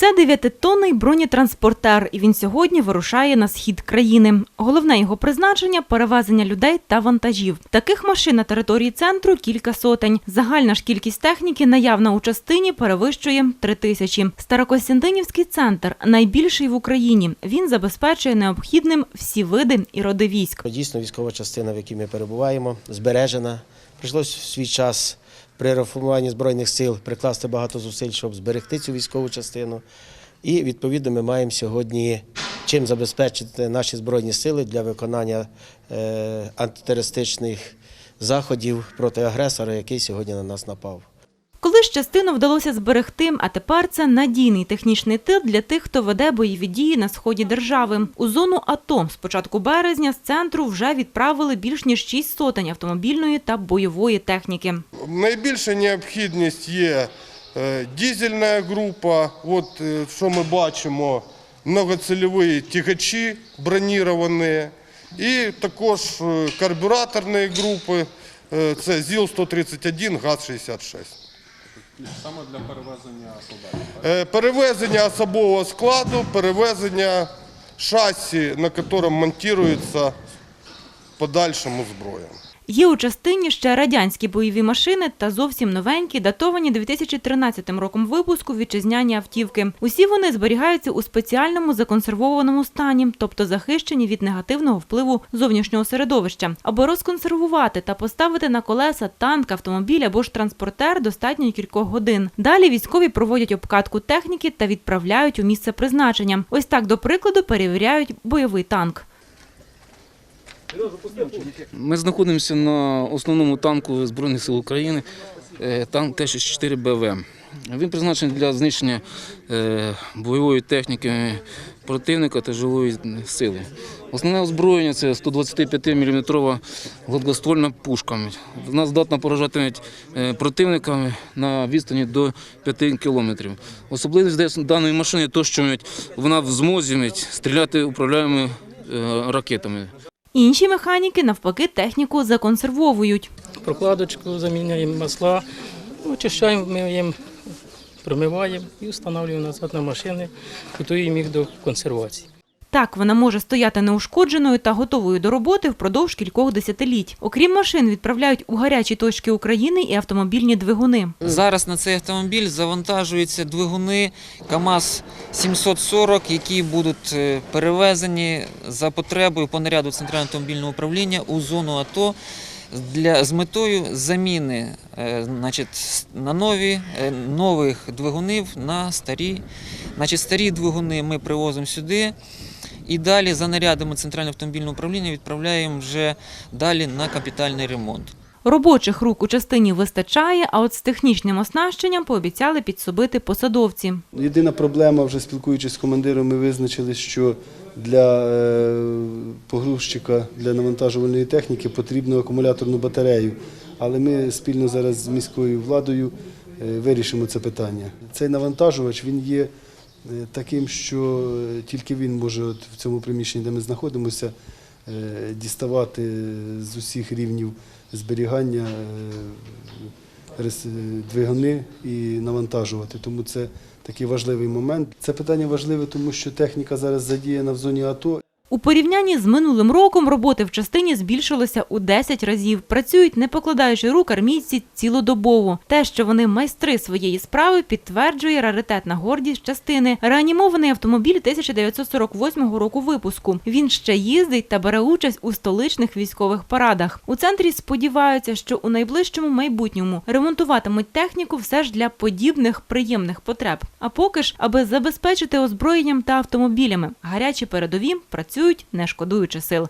Це дев'ятитонний бронетранспортер, і він сьогодні вирушає на схід країни. Головне його призначення перевезення людей та вантажів. Таких машин на території центру кілька сотень. Загальна ж кількість техніки наявна у частині перевищує три тисячі. Старокостянтинівський центр найбільший в Україні. Він забезпечує необхідним всі види і роди військ. Дійсно, військова частина, в якій ми перебуваємо, збережена. Прийшлось свій час при реформуванні Збройних сил прикласти багато зусиль, щоб зберегти цю військову частину. І відповідно ми маємо сьогодні чим забезпечити наші збройні сили для виконання е, антитерористичних заходів проти агресора, який сьогодні на нас напав. Колись частину вдалося зберегти, а тепер це надійний технічний тил для тих, хто веде бойові дії на сході держави. У зону АТО з початку березня з центру вже відправили більш ніж 6 сотень автомобільної та бойової техніки. Найбільша необхідність є е, дизельна група. От е, що ми бачимо, многоцільові тягачі броніровані, і також е, карбюраторні групи. Це ЗІЛ-131, ГАЗ-66. Саме для перевезення солдатів. Е, Перевезення особового складу, перевезення шасі, на якому монтується подальшому зброя. Є у частині ще радянські бойові машини та зовсім новенькі, датовані 2013 роком випуску вітчизняні автівки. Усі вони зберігаються у спеціальному законсервованому стані, тобто захищені від негативного впливу зовнішнього середовища. Аби розконсервувати та поставити на колеса танк, автомобіль або ж транспортер, достатньо кількох годин. Далі військові проводять обкатку техніки та відправляють у місце призначення. Ось так, до прикладу, перевіряють бойовий танк. Ми знаходимося на основному танку Збройних сил України, е, танк Т-64 БВ. Він призначений для знищення е, бойової техніки противника та жилої сили. Основне озброєння це 125-мм гладкоствольна пушка. Вона здатна поражати е, противника на відстані до 5 кілометрів. Особливість даної машини те, що вона в змозі стріляти управляємо ракетами. Інші механіки навпаки техніку законсервовують. прокладочку заміняємо масла, очищаємо, миємо, промиваємо і встановлюємо назад на машини, готуємо їх до консервації. Так, вона може стояти неушкодженою та готовою до роботи впродовж кількох десятиліть. Окрім машин, відправляють у гарячі точки України і автомобільні двигуни. Зараз на цей автомобіль завантажуються двигуни КАМАЗ 740, які будуть е, перевезені за потребою по наряду Центрального автомобільного управління у зону АТО для, з метою заміни е, значить, на нові, е, нових двигунів на старі. Значить, старі двигуни ми привозимо сюди. І далі за нарядами Центрального автомобільного управління відправляємо вже далі на капітальний ремонт. Робочих рук у частині вистачає, а от з технічним оснащенням пообіцяли підсобити посадовці. Єдина проблема, вже спілкуючись з командиром, ми визначили, що для е, погрузчика, для навантажувальної техніки потрібно акумуляторну батарею. Але ми спільно зараз з міською владою е, вирішимо це питання. Цей навантажувач він є таким, що е, тільки він може от в цьому приміщенні, де ми знаходимося, е, діставати з усіх рівнів зберігання е, двигуни і навантажувати. Тому це такий важливий момент. Це питання важливе, тому що техніка зараз задіяна в зоні АТО. У порівнянні з минулим роком роботи в частині збільшилося у 10 разів. Працюють, не покладаючи рук армійці цілодобово. Те, що вони майстри своєї справи, підтверджує раритетна гордість частини. Реанімований автомобіль 1948 року випуску. Він ще їздить та бере участь у столичних військових парадах. У центрі сподіваються, що у найближчому майбутньому ремонтуватимуть техніку все ж для подібних приємних потреб. А поки ж, аби забезпечити озброєнням та автомобілями, гарячі передові працюють не шкодуючи сил.